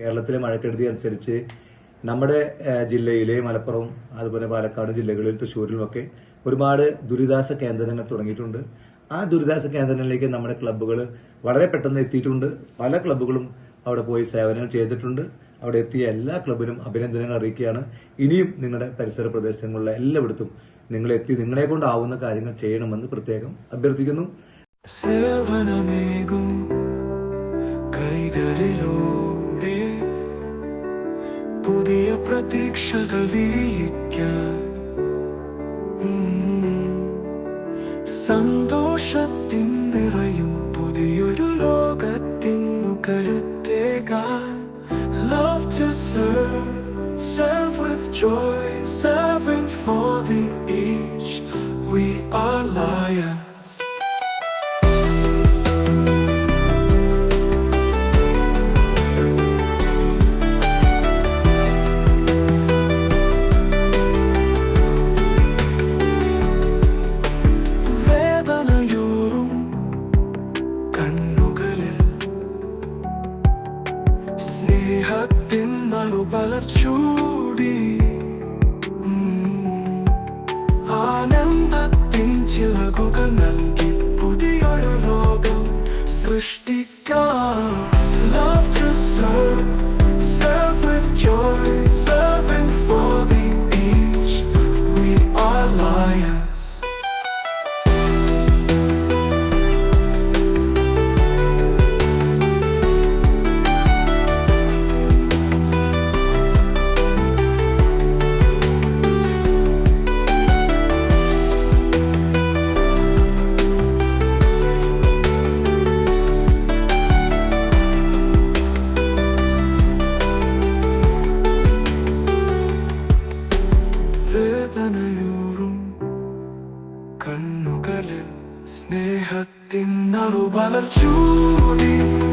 കേരളത്തിലെ മഴക്കെടുതി അനുസരിച്ച് നമ്മുടെ ജില്ലയിലെ മലപ്പുറം അതുപോലെ പാലക്കാട് ജില്ലകളിൽ തൃശ്ശൂരിലുമൊക്കെ ഒരുപാട് ദുരിതാശ കേന്ദ്രങ്ങൾ തുടങ്ങിയിട്ടുണ്ട്. ആ ദുരിതാശ കേന്ദ്രങ്ങളിലേക്ക് നമ്മുടെ ക്ലബ്ബുകൾ വളരെ പെട്ടെന്ന് എത്തിയിട്ടുണ്ട്. പല ക്ലബ്ബുകളും അവിടെ പോയി സേവനങ്ങൾ ചെയ്തിട്ടുണ്ട്. അവിടെ എത്തിയ എല്ലാ ക്ലബിനും അഭിനന്ദനങ്ങൾ അറിയിക്കുകയാണ്. ഇനിയും നിങ്ങളുടെ പരിസര പ്രദേശങ്ങളിലെ എല്ലായിടത്തും നിങ്ങൾ എത്തി നിങ്ങളെ കൊണ്ടാവുന്ന കാര്യങ്ങൾ ചെയ്യണമെന്ന് പ്രത്യേകം അഭ്യർത്ഥിക്കുന്നു. സേവനമേകും പുതിയ പ്രതീക്ഷകൾ വിരിയിക്കാൻ. സന്തോഷത്തിൻ നിറയും പുതിയൊരു ലോകത്തിനു കരുത്തേകാൻ Love to serve, serve with joy, സ്നേഹത്തിൻ ആനന്ദത്തിൻ ചിറകുകൾ നൽകി പുതിയൊരു ലോകം സൃഷ്ടിക്കാം. വേദനയൂറും കണ്ണുകളിൽ സ്നേഹത്തിൻ നറുപലർച്ചൂടി ആനന്ദത്തിൻ